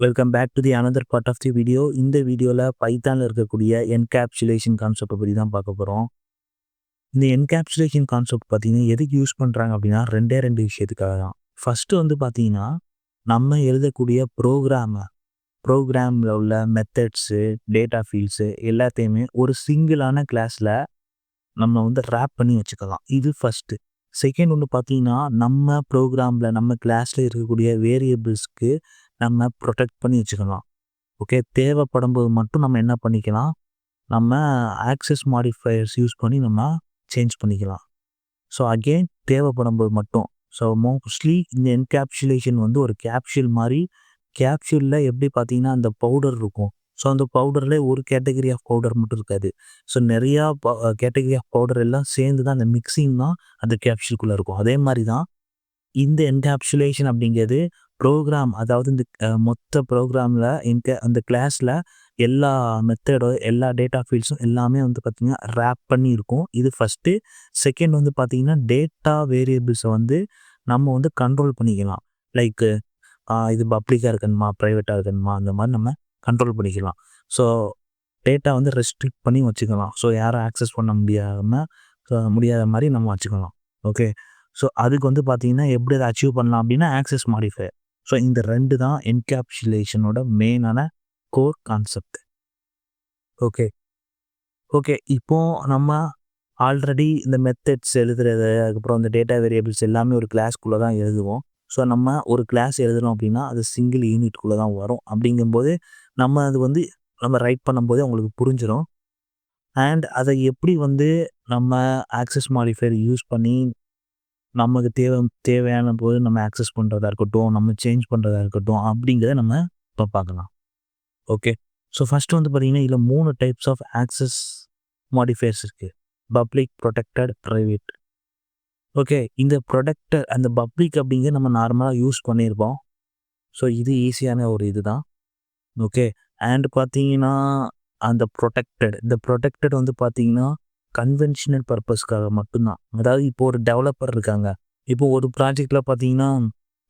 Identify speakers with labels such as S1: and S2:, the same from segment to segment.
S1: Welcome back to the another part of the video இந்த வீடியோவில் பைத்தானில் இருக்கக்கூடிய என்கேப்சுலேஷன் கான்செப்டை பற்றி தான் பார்க்க போகிறோம் இந்த என்கேப்சுலேஷன் கான்செப்ட் பார்த்தீங்கன்னா எதுக்கு யூஸ் பண்ணுறாங்க அப்படின்னா ரெண்டே ரெண்டு விஷயத்துக்காக தான். ஃபஸ்ட்டு வந்து பார்த்தீங்கன்னா நம்ம எழுதக்கூடிய ப்ரோக்ராமை ப்ரோக்ராமில் உள்ள மெத்தட்ஸு டேட்டா ஃபீல்ட்ஸு எல்லாத்தையுமே ஒரு சிங்கிளான கிளாஸில் நம்ம வந்து ரேப் பண்ணி வச்சுக்கலாம். இது ஃபஸ்ட்டு செகண்ட் ஒன்று பார்த்தீங்கன்னா நம்ம ப்ரோக்ராமில் நம்ம கிளாஸில் இருக்கக்கூடிய வேரியபிள்ஸ்க்கு நம்ம ப்ரொடெக்ட் பண்ணி வச்சுக்கலாம். ஓகே தேவைப்படும் போது மட்டும் நம்ம என்ன பண்ணிக்கலாம்? நம்ம ஆக்சஸ் மாடிஃபயர்ஸ் யூஸ் பண்ணி நம்ம சேஞ்ச் பண்ணிக்கலாம். ஸோ அகெயின் தேவைப்படும் போது மட்டும். ஸோ மோஸ்ட்லி இந்த என்கேப்சுலேஷன் வந்து ஒரு கேப்சூல் மாதிரி கேப்சூலில் எப்படி பார்த்தீங்கன்னா அந்த பவுடர் இருக்கும். ஸோ அந்த பவுடரில் ஒரு கேட்டகரி ஆஃப் பவுடர் மட்டும் இருக்காது. ஸோ நிறையா கேட்டகரி ஆஃப் பவுடர் எல்லாம் சேர்ந்து தான் அந்த மிக்சிங் தான் அந்த கேப்சூல்குள்ளே இருக்கும். அதே மாதிரி தான் இந்த என்கேப்சுலேஷன் அப்படிங்கிறது ப்ரோக்ராம் அதாவது இந்த மொத்த ப்ரோக்ராமில் எங்க அந்த கிளாஸில் எல்லா மெத்தடோ எல்லா டேட்டா ஃபீல்ட்ஸும் எல்லாமே வந்து பார்த்திங்கன்னா ரேப் பண்ணி இருக்கும். இது ஃபஸ்ட்டு செகண்ட் வந்து பார்த்திங்கன்னா டேட்டா வேரியபிள்ஸை வந்து நம்ம வந்து கண்ட்ரோல் பண்ணிக்கலாம். லைக் இது பப்ளிக்காக இருக்கணுமா ப்ரைவேட்டாக இருக்கணுமா அந்த மாதிரி நம்ம கண்ட்ரோல் பண்ணிக்கலாம். ஸோ டேட்டா வந்து ரெஸ்ட்ரிக்ட் பண்ணி வச்சுக்கலாம். ஸோ யாரும் ஆக்சஸ் பண்ண முடியாமல் முடியாத மாதிரி நம்ம வச்சுக்கலாம். ஓகே ஸோ அதுக்கு வந்து பார்த்தீங்கன்னா எப்படி அதை அச்சீவ் பண்ணலாம் அப்படின்னா ஆக்சஸ் மாடிஃபை ஸோ இந்த ரெண்டு தான் என்கேப்சுலேஷனோட மெயினான கோர் கான்செப்ட் ஓகே ஓகே இப்போ நம்ம ஆல்ரெடி இந்த மெத்தட்ஸ் எழுதுறது அதுக்கப்புறம் இந்த டேட்டா வேரியபிள்ஸ் எல்லாமே ஒரு கிளாஸ்க்குள்ளே தான் எழுதுவோம். ஸோ நம்ம ஒரு கிளாஸ் எழுதுறோம் அப்படின்னா அது சிங்கிள் யூனிட்குள்ளே தான் வரும். அப்படிங்கும்போது நம்ம அது வந்து நம்ம ரைட் பண்ணும்போது உங்களுக்கு புரிஞ்சிடும் அண்ட் அதை எப்படி வந்து நம்ம ஆக்சஸ் மாடிஃபையர் யூஸ் பண்ணி நமக்கு தேவை தேவையான போது நம்ம ஆக்சஸ் பண்ணுறதா இருக்கட்டும் நம்ம சேஞ்ச் பண்ணுறதா இருக்கட்டும் அப்படிங்கிறத நம்ம இப்போ பார்க்கலாம். ஓகே ஸோ ஃபஸ்ட்டு வந்து பார்த்தீங்கன்னா இதில் மூணு டைப்ஸ் ஆஃப் ஆக்சஸ் மாடிஃபையர்ஸ் இருக்குது பப்ளிக் ப்ரொடெக்டட் ப்ரைவேட் ஓகே இந்த ப்ரொடெக்டர் அந்த பப்ளிக் அப்படிங்கிறது நம்ம நார்மலாக யூஸ் பண்ணியிருப்போம் ஸோ இது ஈஸியான ஒரு இது தான் ஓகே அண்ட் பார்த்தீங்கன்னா அந்த ப்ரொடெக்டட் இந்த ப்ரொடெக்டட் வந்து பார்த்தீங்கன்னா கன்வென்ஷனல் பர்பஸ்க்காக மட்டும்தான். அதாவது இப்போ ஒரு டெவலப்பர் இருக்காங்க. இப்போ ஒரு ப்ராஜெக்டில் பார்த்தீங்கன்னா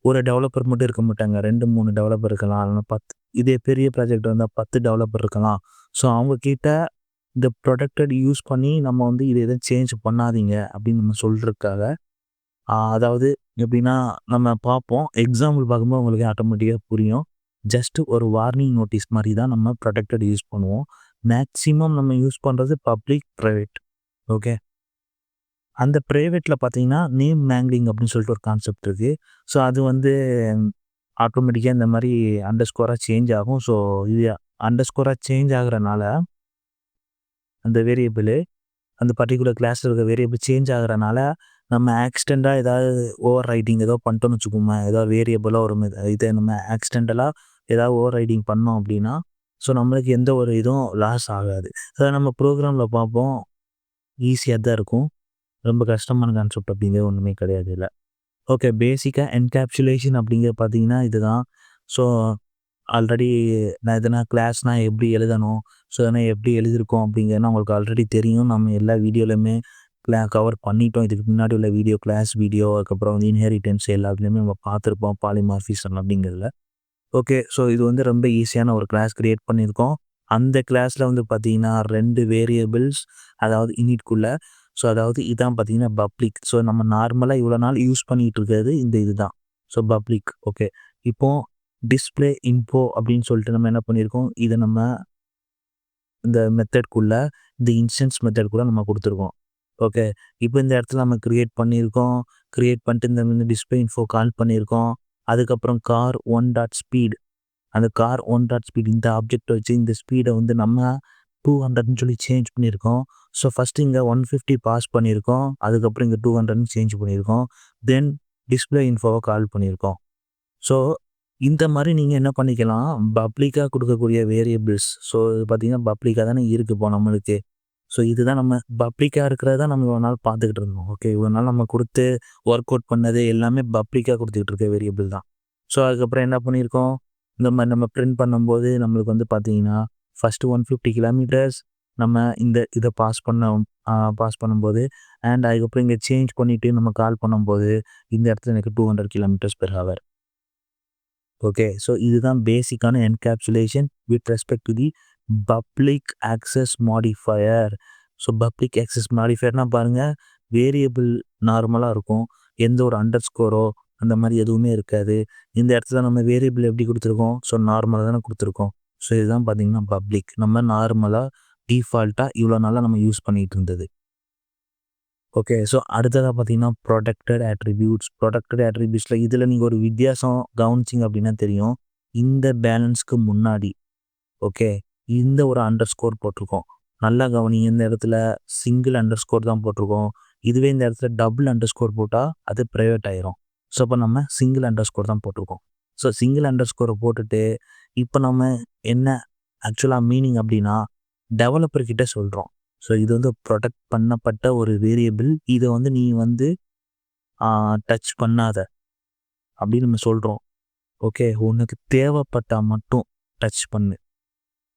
S1: ஒரு டெவலப்பர் மட்டும் இருக்க மாட்டாங்க. ரெண்டு மூணு டெவலப்பர் இருக்கலாம். இல்லைன்னா பத்து இதே பெரிய ப்ராஜெக்ட் வந்தால் பத்து டெவலப்பர் இருக்கலாம். ஸோ அவங்கக்கிட்ட இந்த ப்ரொடெக்டட் யூஸ் பண்ணி நம்ம வந்து இதை எதுவும் சேஞ்ச் பண்ணாதீங்க அப்படின்னு நம்ம சொல்கிறதுக்காக அதாவது எப்படின்னா நம்ம பார்ப்போம். எக்ஸாம்பிள் பார்க்கும்போது உங்களுக்கு ஆட்டோமேட்டிக்காக புரியும். ஜஸ்ட் ஒரு வார்னிங் நோட்டீஸ் மாதிரி தான் நம்ம ப்ரொடெக்டட் யூஸ் பண்ணுவோம். மேக்ஸிமம் நம்ம யூஸ் பண்ணுறது பப்ளிக் ப்ரைவேட் ஓகே அந்த ப்ரைவேட்டில் பார்த்தீங்கன்னா நேம் மேங்லிங் அப்படின்னு சொல்லிட்டு ஒரு கான்செப்ட் இருக்குது ஸோ அது வந்து ஆட்டோமேட்டிக்காக இந்த மாதிரி அண்டர் ஸ்கோராக சேஞ்ச் ஆகும். ஸோ இது அண்டர் ஸ்கோராக சேஞ்ச் ஆகிறனால அந்த வேரியபிளு அந்த பர்டிகுலர் கிளாஸில் இருக்க வேரியபிள் சேஞ்ச் ஆகிறனால நம்ம ஆக்சிடெண்ட்டாக ஏதாவது ஓவர் ரைடிங் ஏதோ பண்ணிட்டோம்னு வச்சுக்கோங்க ஏதாவது வேரியபிளாக ஒரு இதை நம்ம ஆக்சிடென்டலாக ஏதாவது ஓவர் ரைடிங் பண்ணோம் அப்படின்னா ஸோ நம்மளுக்கு எந்த ஒரு இதுவும் லாஸ் ஆகாது. அதை நம்ம ப்ரோக்ராமில் பார்ப்போம் ஈஸியாக தான் இருக்கும். ரொம்ப கஷ்டமான கான்செப்ட் அப்படிங்கிறது ஒன்றுமே கிடையாது இல்லை. ஓகே பேசிக்காக என்கேப்சுலேஷன் அப்படிங்கிறது பார்த்தீங்கன்னா இதுதான். ஸோ ஆல்ரெடி நான் எதனா கிளாஸ்னால் எப்படி எழுதணும்? ஸோ அதனால் எப்படி எழுதியிருக்கோம் அப்படிங்கிறது உங்களுக்கு ஆல்ரெடி தெரியும். நம்ம எல்லா வீடியோலையுமே கிளா கவர் பண்ணிட்டோம். இதுக்கு முன்னாடி உள்ள வீடியோ கிளாஸ் வீடியோ அதுக்கப்புறம் வந்து இன்ஹெரிட்டன்ஸ் எல்லாத்துலேயுமே நம்ம பார்த்துருப்போம். பாலிமார்ஃபிசம் அப்படிங்கிறதுல. ஓகே ஸோ இது வந்து ரொம்ப ஈஸியான ஒரு கிளாஸ் க்ரியேட் பண்ணியிருக்கோம். அந்த கிளாஸில் வந்து பார்த்தீங்கன்னா ரெண்டு வேரியபிள்ஸ் அதாவது இனிட்குள்ளே ஸோ அதாவது இதான் பார்த்தீங்கன்னா பப்ளிக் ஸோ நம்ம நார்மலாக இவ்வளோ நாள் யூஸ் பண்ணிகிட்டு இருக்கிறது இந்த இதுதான். ஸோ பப்ளிக் ஓகே இப்போது டிஸ்பிளே இன்போ அப்படின்னு சொல்லிட்டு நம்ம என்ன பண்ணியிருக்கோம்? இதை நம்ம இந்த மெத்தட்குள்ளே இந்த இன்ஸ்டன்ஸ் மெத்தட்குள்ளே நம்ம கொடுத்துருக்கோம். ஓகே இப்போ இந்த இடத்துல நம்ம க்ரியேட் பண்ணியிருக்கோம். க்ரியேட் பண்ணிட்டு இந்த டிஸ்பிளே இன்ஃபோ கால் பண்ணியிருக்கோம். அதுக்கப்புறம் கார் ஒன் டாட் ஸ்பீட் அந்த கார் ஒன் டாட் ஸ்பீட் இந்த ஆப்ஜெக்டை வச்சு இந்த ஸ்பீடை வந்து நம்ம டூ ஹண்ட்ரட்னு சொல்லி சேஞ்ச் பண்ணியிருக்கோம். ஸோ ஃபஸ்ட்டு இங்கே ஒன் ஃபிஃப்டி பாஸ் பண்ணியிருக்கோம். அதுக்கப்புறம் இங்கே டூ ஹண்ட்ரட்னு சேஞ்ச் பண்ணியிருக்கோம். தென் டிஸ்பிளே இன்ஃபோவை கால் பண்ணியிருக்கோம். ஸோ இந்த மாதிரி நீங்கள் என்ன பண்ணிக்கலாம்? பப்ளிக்காக கொடுக்கக்கூடிய வேரியபிள்ஸ் ஸோ இது பார்த்தீங்கன்னா பப்ளிக்காக தானே இருக்குது இப்போ நம்மளுக்கு. ஸோ இதுதான் நம்ம பப்ளிக்காக இருக்கிறது தான் நம்ம இவ்வளோ நாள் பார்த்துக்கிட்டு இருந்தோம். ஓகே இவ்வளோ நாள் நம்ம கொடுத்து ஒர்க் அவுட் பண்ணது எல்லாமே பப்ளிக்காக கொடுத்துக்கிட்டு இருக்க வேரியபிள் தான். ஸோ அதுக்கப்புறம் என்ன பண்ணியிருக்கோம்? இந்த மாதிரி நம்ம பிரிண்ட் பண்ணும்போது நம்மளுக்கு வந்து பார்த்தீங்கன்னா ஃபஸ்ட்டு ஒன் ஃபிஃப்டி கிலோமீட்டர்ஸ் நம்ம இந்த இதை பாஸ் பண்ண பாஸ் பண்ணும்போது அண்ட் அதுக்கப்புறம் இங்கே சேஞ்ச் பண்ணிவிட்டு நம்ம கால் பண்ணும்போது இந்த இடத்துல எனக்கு two hundred kilometers per hour okay so இதுதான் பேசிக்கான encapsulation with respect to the public access modifier so public access மாடிஃபயர்னால் பாருங்கள் வேரியபிள் நார்மலாக இருக்கும். எந்த ஒரு அண்டர் ஸ்கோரோ அந்த மாதிரி எதுவுமே இருக்காது. இந்த இடத்துல நம்ம வேரியபிள் எப்படி கொடுத்துருக்கோம்? ஸோ நார்மலாக தானே கொடுத்துருக்கோம். ஸோ இதுதான் பார்த்தீங்கன்னா பப்ளிக் நம்ம நார்மலாக டிஃபால்ட்டாக இவ்வளோ நாளாக நம்ம யூஸ் பண்ணிகிட்டு இருந்தது. ஓகே ஸோ அடுத்ததாக பார்த்தீங்கன்னா ப்ரொடெக்டட் ஆட்ரிபியூட்ஸ் ப்ரொடெக்டட் ஆட்ரிபியூட்ஸில் இதில் நீங்கள் ஒரு வித்தியாசம் கவனிச்சிங்க அப்படின்னா தெரியும். இந்த பேலன்ஸ்க்கு முன்னாடி ஓகே இந்த ஒரு அண்டர் ஸ்கோர் போட்டிருக்கோம். நல்லா கவனிங்க இந்த இடத்துல சிங்கிள் அண்டர் ஸ்கோர் தான் போட்டிருக்கோம். இதுவே இந்த இடத்துல டபுள் அண்டர் ஸ்கோர் போட்டால் அது ப்ரைவேட் ஆயிரும். ஸோ அப்போ நம்ம சிங்கிள் அண்டர் ஸ்கோர் தான் போட்டிருக்கோம். ஸோ சிங்கிள் அண்டர் ஸ்கோரை போட்டுட்டு இப்போ நம்ம என்ன ஆக்சுவலாக மீனிங் அப்படின்னா டெவலப்பர்கிட்ட சொல்கிறோம் ஸோ இது வந்து ப்ரொடெக்ட் பண்ணப்பட்ட ஒரு வேரியபிள் இதை வந்து நீ வந்து டச் பண்ணாத. அப்படின்னு நம்ம சொல்கிறோம் ஓகே உனக்கு தேவைப்பட்டால் மட்டும் டச் பண்ணு.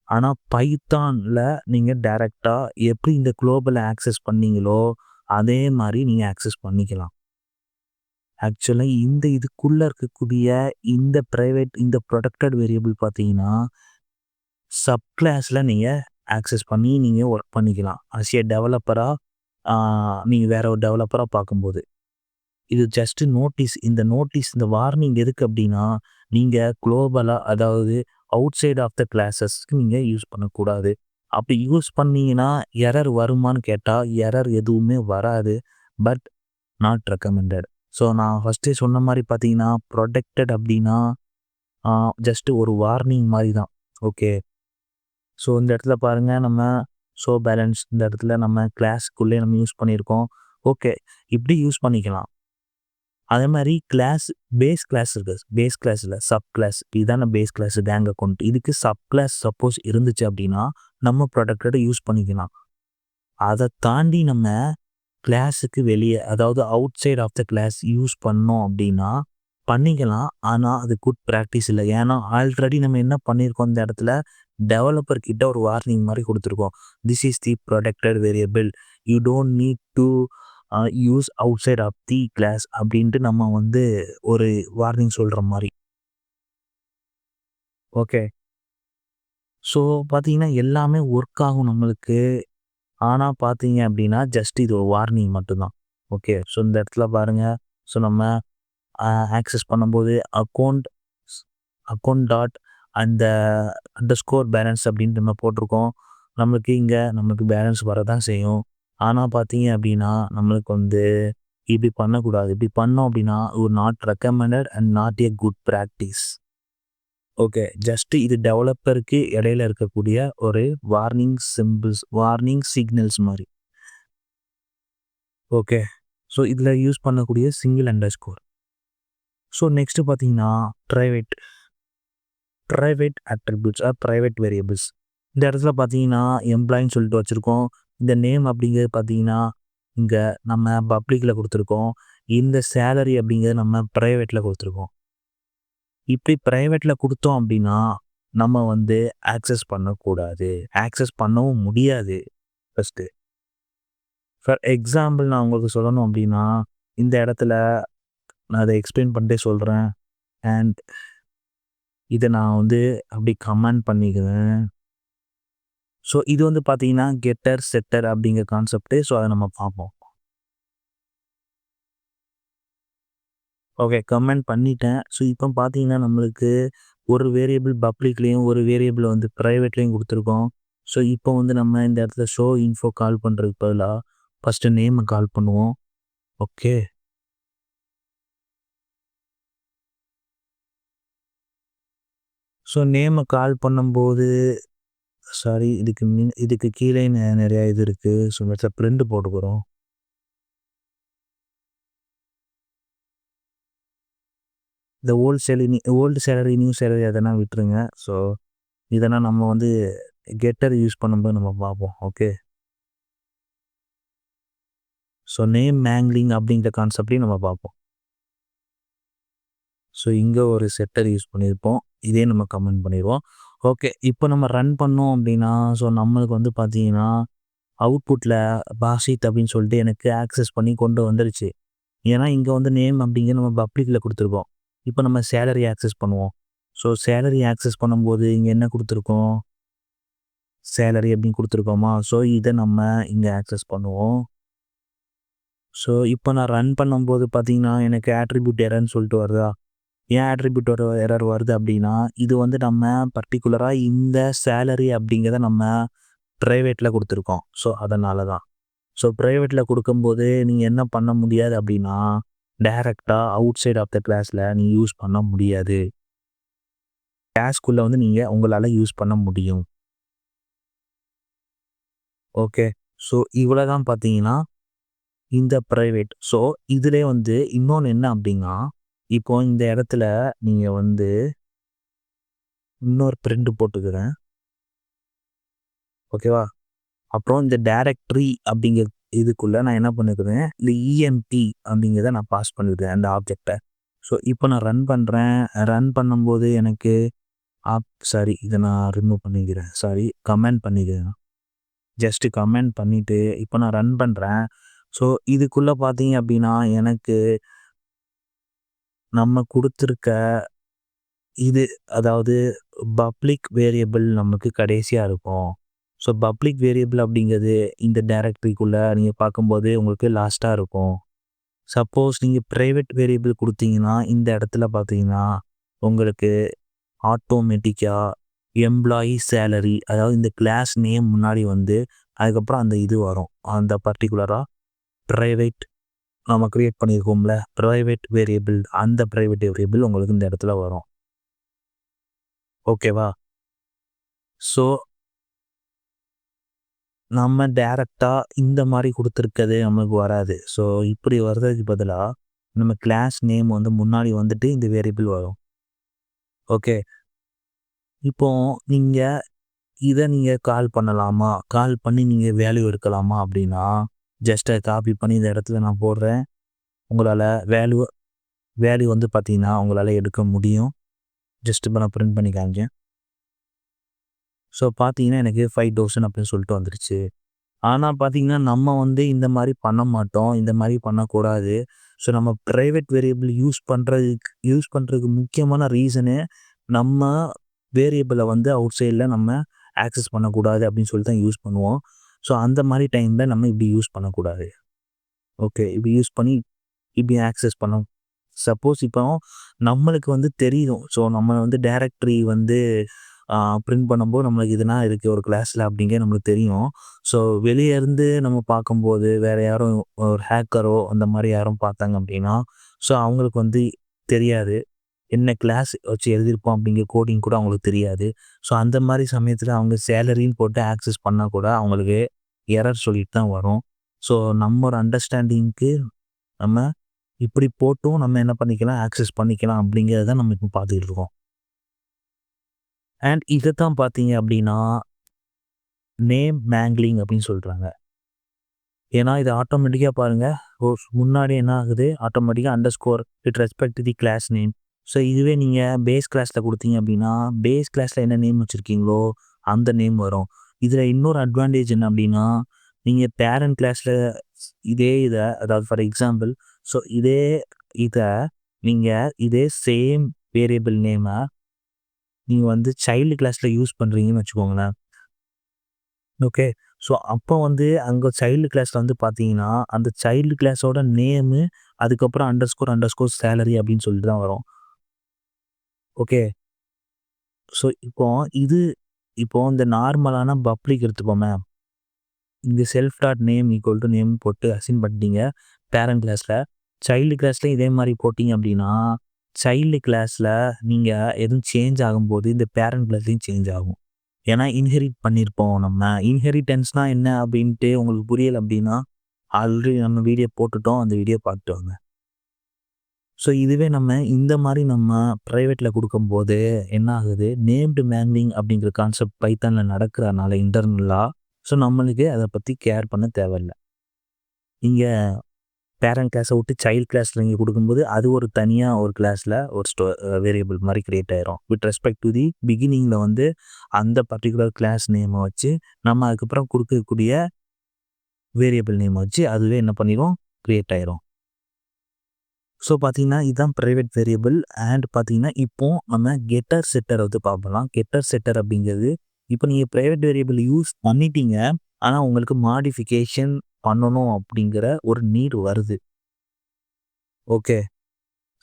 S1: ஆனால் பைத்தானில் நீங்கள் டைரெக்டாக எப்படி இந்த குளோபலை ஆக்சஸ் பண்ணீங்களோ அதே மாதிரி நீங்கள் ஆக்சஸ் பண்ணிக்கலாம். ஆக்சுவலாக இந்த இதுக்குள்ளே இருக்கக்கூடிய இந்த ப்ரைவேட் இந்த ப்ரொடெக்டட் வேரியபிள் பார்த்தீங்கன்னா சப் கிளாஸில் நீங்கள் ஆக்சஸ் பண்ணி நீங்கள் ஒர்க் பண்ணிக்கலாம். அஸ் ஏ டெவலப்பராக நீங்கள் வேற ஒரு டெவலப்பராக பார்க்கும்போது. இது ஜஸ்ட்டு நோட்டீஸ் இந்த நோட்டீஸ் இந்த வார்னிங் எதுக்கு அப்படின்னா நீங்கள் குளோபலாக அதாவது அவுட் சைட் ஆஃப் த கிளாஸஸ்க்கு நீங்கள் யூஸ் பண்ணக்கூடாது. அப்படி யூஸ் பண்ணிங்கன்னா எரர் வருமான்னு கேட்டால் எரர் எதுவுமே வராது. பட் நாட் ரெக்கமெண்டட் ஸோ நான் ஃபஸ்ட்டே சொன்ன மாதிரி பார்த்தீங்கன்னா ப்ரொடெக்டட் அப்படின்னா ஜஸ்ட்டு ஒரு வார்னிங் மாதிரி தான். ஓகே ஸோ இந்த இடத்துல பாருங்கள் நம்ம ஷோ பேலன்ஸ் இந்த இடத்துல நம்ம கிளாஸுக்குள்ளே நம்ம யூஸ் பண்ணியிருக்கோம். ஓகே இப்படி யூஸ் பண்ணிக்கலாம். அதே மாதிரி கிளாஸ் பேஸ் கிளாஸ் இருக்குது பேஸ் கிளாஸில் சப் கிளாஸ் இதுதான பேஸ் கிளாஸ் டேங்க் அக்கௌண்ட் இதுக்கு சப் கிளாஸ் சப்போஸ் இருந்துச்சு அப்படின்னா நம்ம ப்ரொடக்டடை யூஸ் பண்ணிக்கலாம். அதை தாண்டி நம்ம கிளாஸுக்கு வெளியே அதாவது outside of the class use பண்ணோம் அப்படின்னா பண்ணிக்கலாம். ஆனால் அது குட் ப்ராக்டிஸ் இல்லை. ஏன்னா ஆல்ரெடி நம்ம என்ன பண்ணியிருக்கோம் அந்த இடத்துல? டெவலப்பர் கிட்ட ஒரு வார்னிங் மாதிரி கொடுத்துருக்கோம். This is the protected variable you don't need to use outside of the class அப்படின்ட்டு நம்ம வந்து ஒரு வார்னிங் சொல்கிற மாதிரி. ஓகே ஸோ பார்த்தீங்கன்னா எல்லாமே ஒர்க் ஆகும் நம்மளுக்கு. ஆனால் பார்த்தீங்க அப்படின்னா ஜஸ்ட் இது ஒரு வார்னிங் மட்டும்தான். ஓகே ஸோ இந்த இடத்துல பாருங்கள் ஸோ நம்ம ஆக்சஸ் பண்ணும்போது அக்கௌண்ட் அக்கௌண்ட் டாட் அந்த அண்டர் ஸ்கோர் பேலன்ஸ் அப்படின்ட்டு நம்ம போட்டிருக்கோம். நம்மளுக்கு இங்கே நம்மளுக்கு பேலன்ஸ் வரதான் செய்யும். ஆனால் பார்த்தீங்க அப்படின்னா நம்மளுக்கு வந்து இப்படி பண்ணக்கூடாது. இப்படி பண்ணோம் அப்படின்னா ஒரு not recommended and not a good practice okay just இது டெவலப்பருக்கு இடையில இருக்கக்கூடிய ஒரு வார்னிங் சிம்பிள்ஸ் வார்னிங் சிக்னல்ஸ் மாதிரி. ஓகே ஸோ இதில் யூஸ் பண்ணக்கூடிய single underscore so next பார்த்தீங்கன்னா private private attributes are private variables இந்த இடத்துல பார்த்தீங்கன்னா எம்ப்ளாயின்னு சொல்லிட்டு வச்சுருக்கோம். இந்த நேம் அப்படிங்கிறது பார்த்தீங்கன்னா இங்கே நம்ம பப்ளிக்கில் கொடுத்துருக்கோம். இந்த சேலரி அப்படிங்கிறது நம்ம ப்ரைவேட்டில் கொடுத்துருக்கோம். இப்படி ப்ரைவேட்டில் கொடுத்தோம் அப்படின்னா நம்ம வந்து ஆக்சஸ் பண்ணக்கூடாது. ஆக்சஸ் பண்ணவும் முடியாது. ஃபஸ்ட்டு ஃபார் எக்ஸாம்பிள் நான் உங்களுக்கு சொல்லணும் அப்படின்னா இந்த இடத்துல நான் அதை எக்ஸ்பிளைன் பண்ணிட்டே சொல்கிறேன் அண்ட் இதை நான் வந்து அப்படி கமெண்ட் பண்ணிக்கிறேன். ஸோ இது வந்து பார்த்தீங்கன்னா கெட்டர் செட்டர் அப்படிங்கிற கான்செப்ட்டு ஸோ அதை நம்ம பார்ப்போம். ஓகே கமெண்ட் பண்ணிட்டேன். ஸோ இப்போ பார்த்தீங்கன்னா நம்மளுக்கு ஒரு வேரியபிள் பப்ளிக்லேயும் ஒரு வேரியபிள் வந்து ப்ரைவேட்லேயும் கொடுத்துருக்கோம். ஸோ இப்போ வந்து நம்ம இந்த இடத்துல ஷோ இன்ஃபோ கால் பண்ணுறதுக்கு பதிலாக ஃபஸ்ட்டு நேமை கால் பண்ணுவோம். ஓகே ஸோ நேமை கால் பண்ணும்போது சாரி இதுக்கு மின் இதுக்கு கீழே நிறையா இது இருக்குது ஸோ ப்ரிண்ட் போட்டுக்கிறோம். இந்த old salary old salary new salary அதெல்லாம் விட்டுருங்க. ஸோ இதெல்லாம் நம்ம வந்து கெட்டர் யூஸ் பண்ணும்போது நம்ம பார்ப்போம். ஓகே? ஸோ நேம் மேங்லிங் அப்படிங்கிற கான்செப்டையும் நம்ம பார்ப்போம். ஸோ இங்கே ஒரு செட்டர் யூஸ் பண்ணியிருப்போம். இதே நம்ம கமெண்ட் பண்ணிடுவோம். ஓகே இப்போ நம்ம ரன் பண்ணோம் அப்படின்னா ஸோ நம்மளுக்கு வந்து பார்த்தீங்கன்னா அவுட்புட்டில் பாசித் அப்படின்னு சொல்லிட்டு எனக்கு ஆக்சஸ் பண்ணி கொண்டு வந்துருச்சு. ஏன்னா இங்கே வந்து நேம் அப்படிங்கிற நம்ம பப்ளிக்கில் கொடுத்துருக்கோம். இப்போ நம்ம சேலரி ஆக்சஸ் பண்ணுவோம். ஸோ சேலரி ஆக்சஸ் பண்ணும்போது இங்கே என்ன கொடுத்துருக்கோம்? சேலரி அப்படின்னு கொடுத்துருக்கோமா? ஸோ இதை நம்ம இங்கே ஆக்சஸ் பண்ணுவோம். ஸோ இப்போ நான் ரன் பண்ணும்போது பார்த்தீங்கன்னா எனக்கு ஆட்ரிபியூட் எரர்னு சொல்லிட்டு வருதா? ஏன் ஆட்ரிபியூட் எரர் வருது அப்படின்னா இது வந்து நம்ம பர்டிகுலராக இந்த சேலரி அப்படிங்கிறத நம்ம ப்ரைவேட்டில் கொடுத்துருக்கோம். ஸோ அதனால தான் ஸோ ப்ரைவேட்டில் கொடுக்கும்போது நீங்கள் என்ன பண்ண முடியாது அப்படின்னா டைரெக்டாக அவுட் சைட் ஆஃப் த கிளாஸில் நீங்கள் யூஸ் பண்ண முடியாது. கிளாஸ்க்குள்ளே வந்து நீங்கள் உங்களால் யூஸ் பண்ண முடியும். ஓகே ஸோ இவ்வளோ தான் பார்த்தீங்கன்னா இந்த ப்ரைவேட் ஸோ இதிலே வந்து இன்னொன்று என்ன அப்படின்னா இப்போ இந்த இடத்துல நீங்கள் வந்து இன்னொரு பிரிண்ட் போட்டுக்கிறேன். ஓகேவா அப்புறம் இந்த டேரக்ட்ரி அப்படிங்கிற இதுக்குள்ளே நான் என்ன பண்ணிக்கிறேன் இல்லை இஎம்டி அப்படிங்கிறத நான் பாஸ் பண்ணிக்கிறேன் அந்த ஆப்ஜெக்டை ஸோ இப்போ நான் ரன் பண்ணுறேன் ரன் பண்ணும்போது எனக்கு ஆப் சாரி இதை நான் ரிமூவ் பண்ணிக்கிறேன். சாரி கமெண்ட் பண்ணிக்கிறேன். ஜஸ்ட்டு கமெண்ட் பண்ணிவிட்டு இப்போ நான் ரன் பண்ணுறேன் ஸோ இதுக்குள்ளே பார்த்தீங்க அப்படின்னா எனக்கு நம்ம கொடுத்துருக்க இது அதாவது பப்ளிக் வேரியபிள் நமக்கு கடைசியாக இருக்கும். ஸோ பப்ளிக் வேரியபிள் அப்படிங்கிறது இந்த டைரக்டரிக்குள்ளே நீங்கள் பார்க்கும்போது உங்களுக்கு லாஸ்ட்டாக இருக்கும். சப்போஸ் நீங்கள் ப்ரைவேட் வேரியபிள் கொடுத்தீங்கன்னா இந்த இடத்துல பார்த்தீங்கன்னா உங்களுக்கு ஆட்டோமேட்டிக்காக எம்ப்ளாயி சேலரி அதாவது இந்த கிளாஸ் நேம் முன்னாடி வந்து அதுக்கப்புறம் அந்த இது வரும். அந்த பர்டிகுலராக ப்ரைவேட் நம்ம க்ரியேட் பண்ணியிருக்கோம்ல ப்ரைவேட் வேரியபிள் அந்த ப்ரைவேட் வேரியபிள் உங்களுக்கு இந்த இடத்துல வரும். ஓகேவா ஸோ நம்ம டேரெக்டாக இந்த மாதிரி கொடுத்துருக்கது நமக்கு வராது. ஸோ இப்படி வர்றதுக்கு பதிலாக நம்ம கிளாஸ் நேம் வந்து முன்னாடி வந்துட்டு இந்த வேரியபிள் வரும். ஓகே இப்போ நீங்கள் இதை நீங்கள் கால் பண்ணலாமா? கால் பண்ணி நீங்கள் வேல்யூ எடுக்கலாமா அப்படின்னா ஜஸ்ட்டை காப்பி பண்ணி இந்த இடத்துல நான் போடுறேன். உங்களால் வேல்யூ வேல்யூ வந்து பார்த்தீங்கன்னா உங்களால் எடுக்க முடியும். ஜஸ்ட் இப்போ நான் பிரிண்ட் பண்ணி காமிக்கேன் ஸோ பார்த்தீங்கன்னா எனக்கு ஃபைவ் தௌசண்ட் அப்படின்னு சொல்லிட்டு வந்துருச்சு. ஆனால் பார்த்தீங்கன்னா நம்ம வந்து இந்த மாதிரி பண்ண மாட்டோம். இந்த மாதிரி பண்ணக்கூடாது. ஸோ நம்ம ப்ரைவேட் வேரியபிள் யூஸ் பண்ணுறதுக்கு யூஸ் பண்ணுறதுக்கு முக்கியமான ரீசனு நம்ம வேரியபிளை வந்து அவுட் சைடில் நம்ம ஆக்சஸ் பண்ணக்கூடாது அப்படின்னு சொல்லி தான் யூஸ் பண்ணுவோம். ஸோ அந்த மாதிரி டைமில் நம்ம இப்படி யூஸ் பண்ணக்கூடாது. ஓகே இப்படி யூஸ் பண்ணி இப்படி ஆக்சஸ் பண்ணோம். சப்போஸ் இப்போ நம்மளுக்கு வந்து தெரியும். ஸோ நம்ம வந்து டேரக்டரி வந்து பிரிண்ட் பண்ணும்போது நம்மளுக்கு இதெல்லாம் இருக்குது ஒரு கிளாஸில் அப்படிங்கிற நம்மளுக்கு தெரியும். ஸோ வெளியே இருந்து நம்ம பார்க்கும்போது வேறு யாரும் ஒரு ஹேக்கரோ அந்த மாதிரி யாரும் பார்த்தாங்க அப்படின்னா ஸோ அவங்களுக்கு வந்து தெரியாது. என்ன கிளாஸ் வச்சு எழுதியிருப்போம் அப்படிங்கிற கோடிங் கூட அவங்களுக்கு தெரியாது. ஸோ அந்த மாதிரி சமயத்தில் அவங்க சேலரின்னு போட்டு ஆக்சஸ் பண்ணால் கூட அவங்களுக்கு எரர் சொல்லிட்டு தான் வரும். ஸோ நம்ம ஒரு அண்டர்ஸ்டாண்டிங்க்கு நம்ம இப்படி போட்டும் நம்ம என்ன பண்ணிக்கலாம் ஆக்சஸ் பண்ணிக்கலாம் அப்படிங்கிறத நம்ம இப்போ பார்த்துக்கிட்டு இருக்கோம். அண்ட் இதை தான் பார்த்தீங்க அப்படின்னா நேம் மேங்க்லிங் அப்படின்னு சொல்கிறாங்க ஏன்னா இது ஆட்டோமேட்டிக்காக பாருங்கள் முன்னாடி என்ன ஆகுது? ஆட்டோமேட்டிக்காக underscore with respect the class name so இதுவே நீங்கள் பேஸ் கிளாஸில் கொடுத்தீங்க அப்படின்னா பேஸ் கிளாஸில் என்ன நேம் வச்சுருக்கீங்களோ அந்த நேம் வரும். இதில் இன்னொரு அட்வான்டேஜ் என்ன அப்படின்னா நீங்கள் பேரண்ட் கிளாஸில் இதே இதை அதாவது ஃபார் எக்ஸாம்பிள் ஸோ இதே இதை நீங்கள் இதே சேம் வேரியபிள் நேமை நீங்கள் வந்து சைல்டு கிளாஸில் யூஸ் பண்ணுறீங்கன்னு வச்சுக்கோங்களேன். ஓகே ஸோ அப்போ வந்து அங்கே சைல்டு கிளாஸில் வந்து பார்த்தீங்கன்னா அந்த சைல்டு கிளாஸோட நேமு அதுக்கப்புறம் underscore underscore salary அப்படின்னு சொல்லிட்டு தான் வரும். ஓகே ஸோ இப்போ இது இப்போ இந்த நார்மலான பப்ளிக் எடுத்துப்போமே. இங்கே self dot name equal to name போட்டு அசின் பண்ணிட்டீங்க பேரண்ட் கிளாஸில் சைல்டு கிளாஸில் இதே மாதிரி போட்டிங்க அப்படின்னா சைல்டு கிளாஸில் நீங்கள் எதுவும் சேஞ்ச் ஆகும்போது இந்த பேரண்ட் கிளாஸ்லையும் சேஞ்ச் ஆகும். ஏன்னா இன்ஹெரிட் பண்ணியிருப்போம் நம்ம. இன்ஹெரிட்டன்ஸ்னால் என்ன அப்படின்ட்டு உங்களுக்கு புரியலை அப்படின்னா ஆல்ரெடி நம்ம வீடியோ போட்டுட்டோம் அந்த வீடியோ பார்த்துட்டு வாங்க. ஸோ இதுவே நம்ம இந்த மாதிரி நம்ம ப்ரைவேட்டில் கொடுக்கும்போது என்ன ஆகுது? நேம்டு மேங்கிங் அப்படிங்கிற கான்செப்ட் பைத்தானில் நடக்கிறதுனால இன்டர்னலாக ஸோ நம்மளுக்கு அதை பற்றி கேர் பண்ண தேவையில்லை. இங்கே பேரண்ட் கிளாஸை விட்டு சைல்ட் கிளாஸ் இங்கே கொடுக்கும்போது அது ஒரு தனியாக ஒரு கிளாஸில் ஒரு ஸ்டோ வேரியபிள் மாதிரி க்ரியேட் ஆயிரும். வித் ரெஸ்பெக்ட் டு தி பிகினிங்கில் வந்து அந்த பர்டிகுலர் கிளாஸ் நேமை வச்சு நம்ம அதுக்கப்புறம் கொடுக்கக்கூடிய வேரியபிள் நேமை வச்சு அதுவே என்ன பண்ணிடும் க்ரியேட் ஆயிரும். ஸோ பார்த்தீங்கன்னா இதுதான் ப்ரைவேட் வேரியபிள் அண்ட் பார்த்தீங்கன்னா இப்போ நம்ம கெட்டர் செட்டர் வந்து பார்க்கலாம் கெட்டர் செட்டர் அப்படிங்கிறது இப்போ நீங்கள் ப்ரைவேட் வேரியபிள் யூஸ் பண்ணிட்டீங்க ஆனால் உங்களுக்கு மாடிஃபிகேஷன் பண்ணணும் அப்படிங்கிற ஒரு நீட் வருது. ஓகே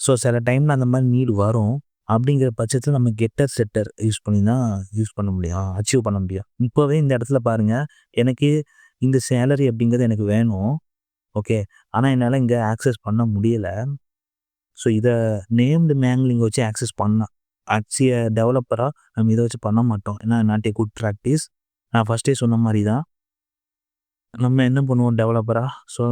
S1: ஸோ சில டைமில் அந்த மாதிரி நீடு வரும். அப்படிங்கிற பட்சத்தில் நம்ம கெட்டர் செட்டர் யூஸ் பண்ணி தான் யூஸ் பண்ண முடியும். அச்சீவ் பண்ண முடியும். இப்போவே இந்த இடத்துல பாருங்கள் எனக்கு இந்த சேலரி அப்படிங்கிறது எனக்கு வேணும். ஓகே ஆனால் என்னால் இங்கே ஆக்சஸ் பண்ண முடியலை. ஸோ இதை நேம்டு மேங்கிலிங் வச்சு ஆக்சஸ் பண்ணலாம். ஆக்சிய டெவலப்பராக நம்ம இதை வச்சு பண்ண மாட்டோம். ஏன்னா நாட் ஏ குட் ப்ராக்டிஸ் நான் ஃபஸ்ட்டே சொன்ன மாதிரி தான். நம்ம என்ன பண்ணுவோம் டெவலப்பராக ஸோ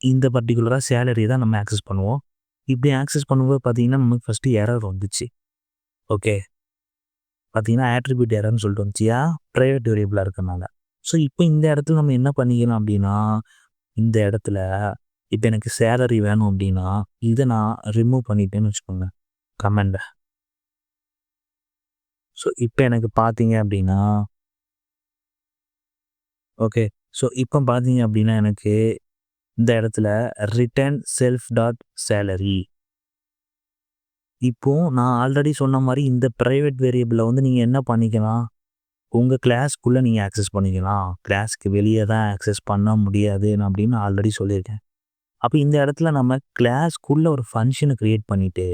S1: இந்த பர்டிகுலராக சேலரி தான் நம்ம ஆக்சஸ் பண்ணுவோம். இப்படி ஆக்சஸ் பண்ணும்போது பார்த்தீங்கன்னா நமக்கு ஃபஸ்ட்டு எரர் வந்துச்சு. ஓகே பார்த்தீங்கன்னா ஆட்ரிபியூட் எரர்னு சொல்லிட்டு வந்துச்சியா ப்ரைவேட் வேரியபிளாக இருக்கனால ஸோ இப்போ இந்த இடத்துல நம்ம என்ன பண்ணிக்கலாம் அப்படின்னா இந்த இடத்துல இப்போ எனக்கு சேலரி வேணும் அப்படின்னா இதை நான் ரிமூவ் பண்ணிட்டேன்னு வச்சுக்கோங்க. கமெண்டை ஸோ இப்போ எனக்கு பார்த்தீங்க அப்படின்னா ஓகே ஸோ இப்போ பார்த்தீங்க அப்படின்னா எனக்கு இந்த இடத்துல ரிட்டர்ன் செல்ஃப் டாட் சேலரி இப்போ நான் ஆல்ரெடி சொன்ன மாதிரி இந்த ப்ரைவேட் வேரியபிளை வந்து நீங்கள் என்ன பண்ணிக்கலாம்? உங்கள் கிளாஸ்க்குள்ளே நீங்கள் ஆக்சஸ் பண்ணிக்கலாம். கிளாஸ்க்கு வெளியே தான் ஆக்சஸ் பண்ண முடியாது நான் அப்படின்னு ஆல்ரெடி சொல்லியிருக்கேன். அப்போ இந்த இடத்துல நம்ம கிளாஸ்க்குள்ளே ஒரு ஃபங்க்ஷனை க்ரியேட் பண்ணிவிட்டு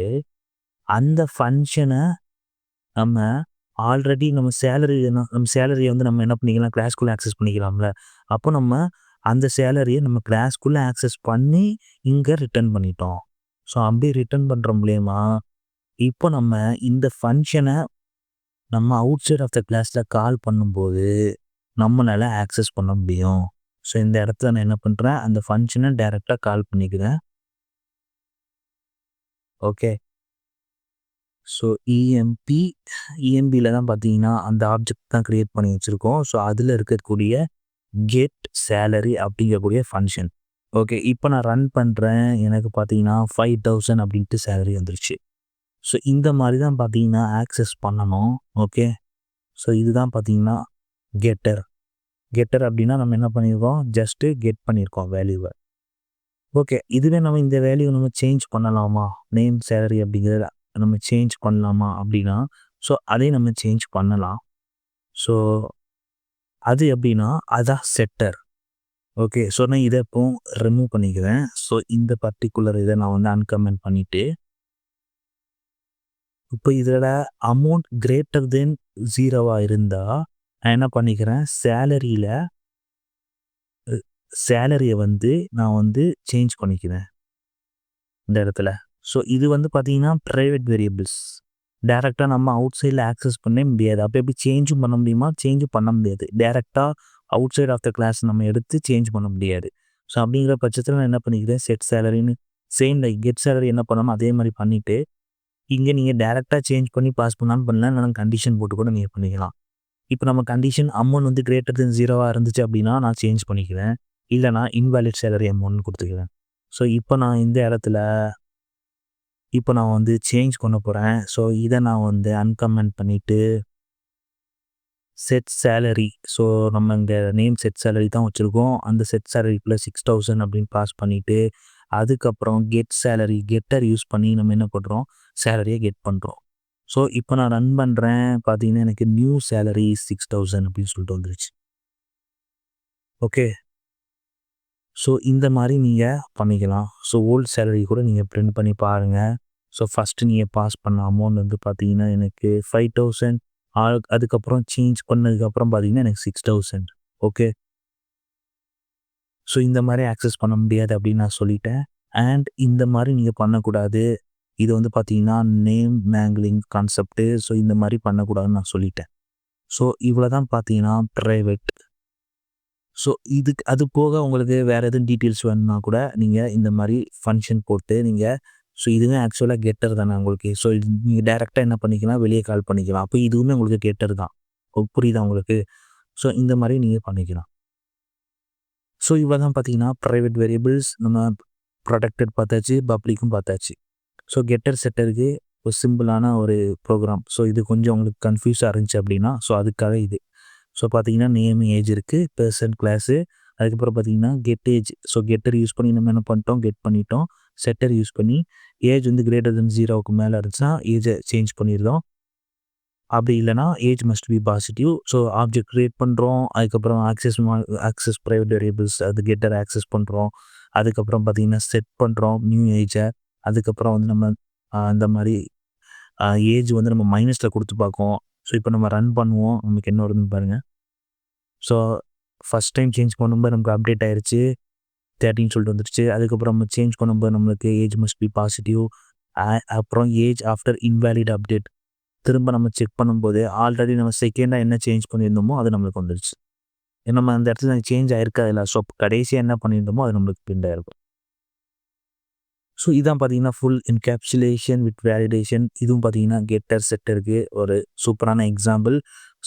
S1: அந்த ஃபங்க்ஷனை நம்ம ஆல்ரெடி நம்ம சேலரி நம்ம சேலரியை வந்து நம்ம என்ன பண்ணிக்கலாம்? கிளாஸ்க்குள்ளே ஆக்சஸ் பண்ணிக்கலாம்ல. அப்போ நம்ம அந்த சேலரியை நம்ம கிளாஸ்க்குள்ளே ஆக்சஸ் பண்ணி இங்கே ரிட்டர்ன் பண்ணிட்டோம். ஸோ அப்படி ரிட்டர்ன் பண்ணுற மூலயமா இப்போ நம்ம இந்த ஃபங்க்ஷனை நம்ம அவுட் சைட் ஆஃப் த கிளாஸில் கால் பண்ணும்போது நம்மளால் ஆக்சஸ் பண்ண முடியும். ஸோ இந்த இடத்துல நான் என்ன பண்ணுறேன் அந்த ஃபங்க்ஷனை டைரெக்டாக கால் பண்ணிக்கிறேன். ஓகே ஸோ இஎம்பி இஎம்பியில் தான் பார்த்தீங்கன்னா அந்த ஆப்ஜெக்ட் தான் க்ரியேட் பண்ணி வச்சுருக்கோம். ஸோ அதில் இருக்கக்கூடிய கெட் சேலரி அப்படிங்கக்கூடிய ஃபங்க்ஷன் ஓகே இப்போ நான் ரன் பண்ணுறேன் எனக்கு பார்த்தீங்கன்னா ஃபைவ் தௌசண்ட் அப்படின்ட்டு சேலரி வந்துருச்சு. ஸோ இந்த மாதிரி தான் பார்த்தீங்கன்னா ஆக்சஸ் பண்ணணும். ஓகே ஸோ இதுதான் பார்த்தீங்கன்னா கெட்டர் கெட்டர் அப்படின்னா நம்ம என்ன பண்ணியிருக்கோம் ஜஸ்ட்டு கெட் பண்ணியிருக்கோம் வேல்யூவை ஓகே இதுவே நம்ம இந்த வேல்யூ நம்ம சேஞ்ச் பண்ணலாமா? நேம் சேலரி அப்படிங்கிறத நம்ம சேஞ்ச் பண்ணலாமா அப்படின்னா ஸோ அதை நம்ம சேஞ்ச் பண்ணலாம். ஸோ அது எப்படின்னா அதான் செட்டர் ஓகே ஸோ நான் இதை இப்போ ரிமூவ் பண்ணிக்கிறேன். ஸோ இந்த பர்டிகுலர் இதை நான் வந்து அன்கமெண்ட் பண்ணிவிட்டு இப்போ இதில் அமௌண்ட் கிரேட்டர் தென் ஜீரோவாக இருந்தால் நான் என்ன பண்ணிக்கிறேன்? சேலரியில் சேலரியை வந்து நான் வந்து சேஞ்ச் பண்ணிக்கிறேன். இந்த இடத்துல. ஸோ இது வந்து பார்த்திங்கன்னா ப்ரைவேட் வேரியபிள்ஸ் டேரெக்டாக நம்ம அவுட் சைடில் ஆக்சஸ் பண்ண முடியாது. அப்போ எப்படி சேஞ்சும் பண்ண முடியுமா? சேஞ்சும் பண்ண முடியாது. டேரெக்டாக outside of the class நம்ம எடுத்து சேஞ்ச் பண்ண முடியாது. ஸோ அப்படிங்கிற பட்சத்தில் நான் என்ன பண்ணிக்கிறேன்? செட் சேலரின்னு சேம் லைக் கெட் சேலரி என்ன பண்ணாமல் அதே மாதிரி பண்ணிவிட்டு இங்கே நீங்கள் டேரெக்டாக சேஞ்ச் பண்ணி பாஸ் பண்ணாலும் பண்ணலாம் இல்லைனா கண்டிஷன் போட்டு கூட நீங்கள் பண்ணிக்கலாம். இப்போ நம்ம கண்டிஷன் அமௌண்ட் வந்து கிரேட்டர் தென் ஜீரோவாக இருந்துச்சு அப்படின்னா நான் சேஞ்ச் பண்ணிக்கிறேன். இல்லைனா இன்வாலிட் சேலரி அமௌண்ட் கொடுத்துக்கிறேன். ஸோ இப்போ நான் இந்த இடத்துல இப்போ நான் வந்து சேஞ்ச் பண்ண போகிறேன் ஸோ இதை நான் வந்து அன்கமெண்ட் பண்ணிவிட்டு செட் சேலரி ஸோ நம்ம இங்கே நேம் செட் சேலரி தான் வச்சுருக்கோம். அந்த செட் சேலரிக்குள்ளே சிக்ஸ் தௌசண்ட் அப்படின்னு பாஸ் பண்ணிவிட்டு அதுக்கப்புறம் கெட் சேலரி கெட்டர் யூஸ் பண்ணி நம்ம என்ன பண்ணுறோம் சேலரியை கெட் பண்ணுறோம் ஸோ இப்போ நான் ரன் பண்ணுறேன் பார்த்தீங்கன்னா எனக்கு நியூ சேலரி சிக்ஸ் தௌசண்ட் அப்படின்னு சொல்லிட்டு வந்துருச்சு. ஓகே ஸோ இந்த மாதிரி நீங்கள் பண்ணிக்கலாம். ஸோ ஓல்ட் சேலரி கூட நீங்கள் பிரிண்ட் பண்ணி பாருங்கள் ஸோ ஃபஸ்ட்டு நீங்கள் பாஸ் பண்ண அமௌண்ட் வந்து பார்த்தீங்கன்னா எனக்கு ஃபைவ் தௌசண்ட் அதுக்கப்புறம் சேஞ்ச் பண்ணதுக்கப்புறம் பார்த்தீங்கன்னா எனக்கு சிக்ஸ் தௌசண்ட் ஓகே ஸோ இந்த மாதிரி ஆக்சஸ் பண்ண முடியாது அப்படின்னு நான் சொல்லிட்டேன். அண்ட் இந்த மாதிரி நீங்கள் பண்ணக்கூடாது. இது வந்து பார்த்தீங்கன்னா நேம் மேங்கிளிங் கான்செப்ட்டு ஸோ இந்த மாதிரி பண்ணக்கூடாதுன்னு நான் சொல்லிட்டேன். ஸோ இவ்வளோ தான் பார்த்தீங்கன்னா ப்ரைவேட் ஸோ இதுக்கு அது போக உங்களுக்கு வேறு எதுவும் டீட்டெயில்ஸ் வேணும்னா கூட நீங்கள் இந்த மாதிரி ஃபங்க்ஷன் போட்டு நீங்கள் ஸோ இதுவும் ஆக்சுவலாக கெட்டர் தானே உங்களுக்கு. ஸோ நீங்கள் டேரெக்டாக என்ன பண்ணிக்கலாம்? வெளியே கால் பண்ணிக்கலாம். அப்போ இதுவுமே உங்களுக்கு கெட்டர் தான். புரியுதா உங்களுக்கு? ஸோ இந்த மாதிரி நீங்கள் பண்ணிக்கலாம். ஸோ இவ்வளோ தான் பார்த்தீங்கன்னா ப்ரைவேட் வேரியபிள்ஸ் நம்ம ப்ரொடெக்டட் பார்த்தாச்சு பப்ளிக்கும் பார்த்தாச்சு. ஸோ கெட்டர் செட்டருக்கு ஒரு சிம்பிளான ஒரு ப்ரோக்ராம் ஸோ இது கொஞ்சம் உங்களுக்கு கன்ஃபியூஸாக இருந்துச்சு அப்படின்னா ஸோ அதுக்காக இது. ஸோ பார்த்தீங்கன்னா நேம் ஏஜ் இருக்குது பெர்சன் கிளாஸு அதுக்கப்புறம் பார்த்தீங்கன்னா get age so getter use பண்ணி நம்ம என்ன பண்ணிட்டோம்? கெட் பண்ணிட்டோம். செட்டர் யூஸ் பண்ணி ஏஜ் வந்து கிரேட்டர் தென் ஜீரோவுக்கு மேலே இருந்துச்சுன்னா ஏஜை சேஞ்ச் பண்ணியிருந்தோம் அப்படி இல்லைனா age must be positive so object create பண்ணுறோம் அதுக்கப்புறம் ஆக்சஸ் ஆக்சஸ் ப்ரைவேட் வேரியபிள்ஸ் அது கெட்டர் ஆக்சஸ் பண்ணுறோம் அதுக்கப்புறம் பார்த்திங்கன்னா செட் பண்ணுறோம் நியூ ஏஜை அதுக்கப்புறம் வந்து நம்ம இந்த மாதிரி ஏஜ் வந்து நம்ம மைனஸில் கொடுத்து பார்க்கோம் ஸோ இப்போ நம்ம ரன் பண்ணுவோம். நமக்கு என்ன வருதுன்னு பாருங்கள் ஸோ ஃபஸ்ட் டைம் சேஞ்ச் பண்ணும்போது நமக்கு அப்டேட் ஆயிடுச்சு தேர்ட்டின்னு சொல்லிட்டு வந்துடுச்சு அதுக்கப்புறம் நம்ம சேஞ்ச் பண்ணும்போது நம்மளுக்கு ஏஜ் மஸ்ட் பி பாசிட்டிவ் அப்புறம் ஏஜ் ஆஃப்டர் இன்வேலிட் அப்டேட் திரும்ப நம்ம செக் பண்ணும்போது ஆல்ரெடி நம்ம செகண்டாக என்ன சேஞ்ச் பண்ணியிருந்தோமோ அது நம்மளுக்கு வந்துடுச்சு நம்ம அந்த இடத்துல சேஞ்ச் ஆயிருக்கா இல்லை. ஸோ கடைசியாக என்ன பண்ணியிருந்தோமோ அது நம்மளுக்கு பிரிண்ட் ஆயிருக்கும். ஸோ இதான் பார்த்தீங்கன்னா ஃபுல் இன்கேப்சுலேஷன் வித் வேலிடேஷன் இதுவும் பார்த்தீங்கன்னா கெட்டர் செட்டருக்கு ஒரு சூப்பரான எக்ஸாம்பிள்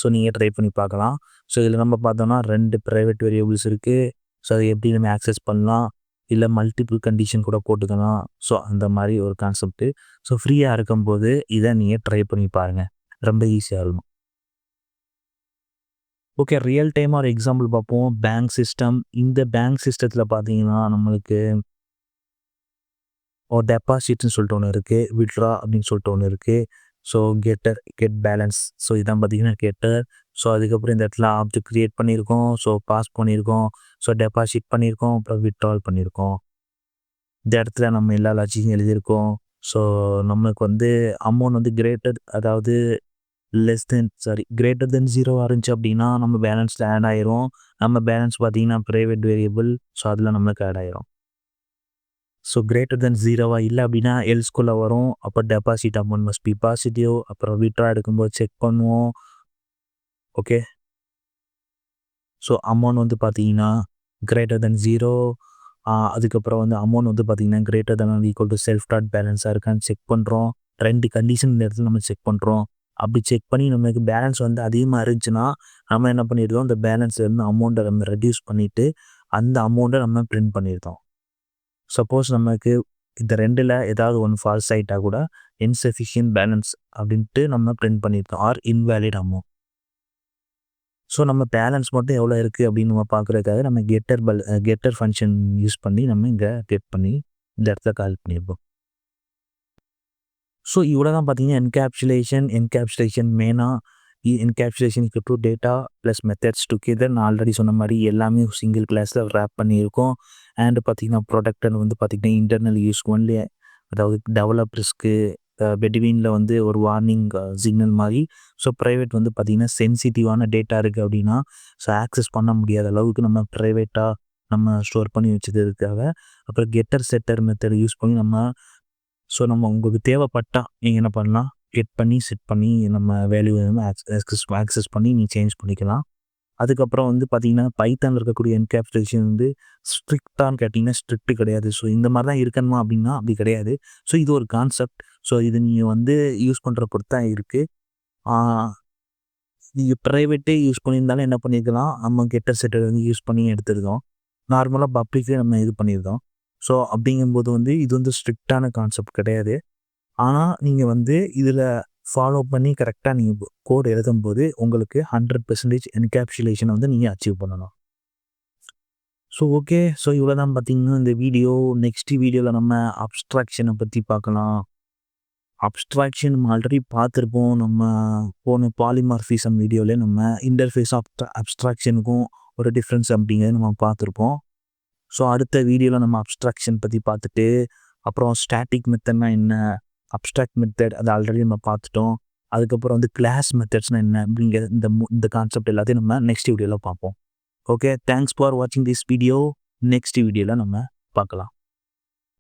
S1: ஸோ நீங்கள் ட்ரை பண்ணி பார்க்கலாம். ஸோ இதில் நம்ம பார்த்தோம்னா ரெண்டு ப்ரைவேட் வேரியபிள்ஸ் இருக்குது ஸோ அதை எப்படி நம்ம ஆக்சஸ் பண்ணலாம்? இல்லை மல்டிபிள் கண்டிஷன் கூட போட்டுக்கலாம். ஸோ அந்த மாதிரி ஒரு கான்செப்ட்டு ஸோ ஃப்ரீயாக இருக்கும்போது இதை நீங்கள் ட்ரை பண்ணி பாருங்கள் ரொம்ப ஈஸியாக இருக்கும். ஓகே ரியல் டைம் ஒரு எக்ஸாம்பிள் பார்ப்போம். பேங்க் சிஸ்டம் இந்த பேங்க் சிஸ்டத்தில் பார்த்தீங்கன்னா நம்மளுக்கு ஒரு டெபாசிட்னு சொல்லிட்டு ஒன்று இருக்குது விட்ரா அப்படின்னு சொல்லிட்டு ஒன்று இருக்குது so getter get balance so இதான் பார்த்தீங்கன்னா கெட்டர் ஸோ அதுக்கப்புறம் இந்த இடத்துல ஆப்ஜெக்ட் க்ரியேட் பண்ணியிருக்கோம். ஸோ பாஸ் பண்ணியிருக்கோம். ஸோ டெபாசிட் பண்ணியிருக்கோம். அப்புறம் விட்ரால் பண்ணியிருக்கோம். இந்த இடத்துல நம்ம எல்லா லாஜிக்கும் எழுதியிருக்கோம். ஸோ நம்மளுக்கு வந்து அமௌண்ட் வந்து கிரேட்டர் அதாவது less than sorry greater than zero இருந்துச்சு அப்படின்னா நம்ம பேலன்ஸில் ஆட் ஆயிரும். நம்ம பேலன்ஸ் பார்த்தீங்கன்னா ப்ரைவேட் வேரியபிள் ஸோ அதில் நம்மளுக்கு ஆட் ஆயிரும். ஸோ கிரேட்டர் தென் ஜீரோவாக இல்லை அப்படின்னா எல்ஸ்குள்ளே வரும். அப்போ deposit amount must be positive அப்புறம் விட்ரா எடுக்கும்போது செக் பண்ணுவோம். ஓகே ஸோ அமௌண்ட் வந்து பார்த்தீங்கன்னா கிரேட்டர் தென் ஜீரோ அதுக்கப்புறம் வந்து அமௌண்ட் வந்து பார்த்தீங்கன்னா greater than equal to self dot பேலன்ஸாக இருக்கான்னு செக் பண்ணுறோம் ரெண்டு கண்டிஷன் இந்த இடத்துல நம்ம செக் பண்ணுறோம் அப்படி செக் பண்ணி நம்மளுக்கு பேலன்ஸ் வந்து அதிகமாக இருந்துச்சுன்னா நம்ம என்ன பண்ணிடுறோம்? அந்த பேலன்ஸ்லேருந்து அமௌண்ட்டை நம்ம ரெடியூஸ் பண்ணிவிட்டு அந்த அமௌண்ட்டை நம்ம பிரிண்ட் பண்ணியிருந்தோம் சப்போஸ் நமக்கு இந்த ரெண்டில் ஏதாவது ஒன்று ஃபால்ஸ் ஆகிட்டா கூட இன்சஃபிஷியன்ட் பேலன்ஸ் அப்படின்ட்டு நம்ம பிரிண்ட் பண்ணியிருக்கோம் ஆர் இன்வேலிட் அமௌண்ட் ஸோ நம்ம பேலன்ஸ் மட்டும் எவ்வளோ இருக்குது அப்படின்னு நம்ம பார்க்குறதுக்காக நம்ம கெட்டர் பல் கெட்டர் ஃபங்க்ஷன் யூஸ் பண்ணி நம்ம இங்கே கெட் பண்ணி இந்த இடத்துல கால் பண்ணியிருப்போம் ஸோ இவ்வளோ தான் பார்த்தீங்கன்னா என்கேப்சுலேஷன் என்கேப்சுலேஷன் மெயினாக encapsulation to data plus methods together நான் ஆல்ரெடி சொன்ன மாதிரி எல்லாமே சிங்கிள் கிளாஸில் ரேப் பண்ணியிருக்கோம். அண்ட் பார்த்திங்கன்னா ப்ராடக்ட் வந்து பார்த்திங்கன்னா இன்டர்னல் யூஸ் ஒன்லி அதாவது டெவலப்பர்ஸ்க்கு பெட்வீனில் வந்து ஒரு வார்னிங் சிக்னல் மாதிரி. ஸோ ப்ரைவேட் வந்து பார்த்திங்கன்னா சென்சிட்டிவான டேட்டா இருக்குது அப்படின்னா ஸோ ஆக்சஸ் பண்ண முடியாத அளவுக்கு நம்ம ப்ரைவேட்டாக நம்ம ஸ்டோர் பண்ணி வச்சதுக்காக. அப்புறம் கெட்டர் செட்டர் மெத்தட் யூஸ் பண்ணி நம்ம ஸோ நம்ம உங்களுக்கு தேவைப்பட்டால் நீங்கள் என்ன பண்ணலாம்? கெட் பண்ணி செட் பண்ணி நம்ம வேல்யூ ஆக்சஸ் ஆக்சஸ் பண்ணி நீங்கள் சேஞ்ச் பண்ணிக்கலாம். அதுக்கப்புறம் வந்து பார்த்தீங்கன்னா பைத்தானில் இருக்கக்கூடிய என்கேப்சுலேஷன் வந்து ஸ்ட்ரிக்டான்னு கேட்டிங்கன்னா ஸ்ட்ரிக்ட் கிடையாது. ஸோ இந்த மாதிரி தான் இருக்கணுமா அப்படின்னா அப்படி கிடையாது. ஸோ இது ஒரு கான்செப்ட் ஸோ இது நீங்கள் வந்து யூஸ் பண்ணுற பொறுத்து தான் இருக்குது நீங்கள் ப்ரைவேட்டே யூஸ் பண்ணியிருந்தாலும் என்ன பண்ணியிருக்கலாம் நம்ம கெட்ட செட்டர் வந்து யூஸ் பண்ணி எடுத்துருக்கோம் நார்மலாக பப்ளிக்கே நம்ம இது பண்ணியிருக்கோம் ஸோ அப்படிங்கும்போது வந்து இது வந்து ஸ்ட்ரிக்டான கான்செப்ட் கிடையாது. ஆனால் நீங்கள் வந்து இதில் ஃபாலோ பண்ணி கரெக்டாக நீங்கள் கோட் எழுதும்போது உங்களுக்கு ஹண்ட்ரட் பெர்சன்டேஜ் என்கேப்சுலேஷனை வந்து நீங்கள் அச்சீவ் பண்ணணும். ஸோ ஓகே ஸோ இவ்வளோ தான் பார்த்தீங்கன்னா இந்த வீடியோ நெக்ஸ்ட் வீடியோவில் நம்ம அப்ஸ்ட்ராக்ஷனை பற்றி பார்க்கலாம். அப்ஸ்ட்ராக்ஷன் நம்ம ஆல்ரெடி பார்த்துருப்போம். நம்ம போன பாலிமார்ஃபிசம் வீடியோவில் நம்ம இன்டர்ஃபேஸ் ஆஃப் அப்ஸ்ட்ராக்ஷனுக்கும் ஒரு டிஃப்ரென்ஸ் அப்படிங்கிறது நம்ம பார்த்துருப்போம். ஸோ அடுத்த வீடியோவில் நம்ம அப்ஸ்ட்ராக்ஷன் பற்றி பார்த்துட்டு அப்புறம் ஸ்டாட்டிக் மெத்தட்னா என்ன? அப்ட்ராக்ட் மெத்தட் அது ஆல்ரெடி நம்ம பார்த்துட்டோம். அதுக்கப்புறம் வந்து கிளாஸ் மெத்தட்ஸ்னால் என்ன அப்படிங்கிற இந்த இந்த கான்செப்ட் எல்லாத்தையும் நம்ம நெக்ஸ்ட் வீடியோவில் பார்ப்போம். ஓகே தேங்க்ஸ் ஃபார் வாட்சிங் திஸ் வீடியோ நெக்ஸ்ட் வீடியோவில் நம்ம பார்க்கலாம்.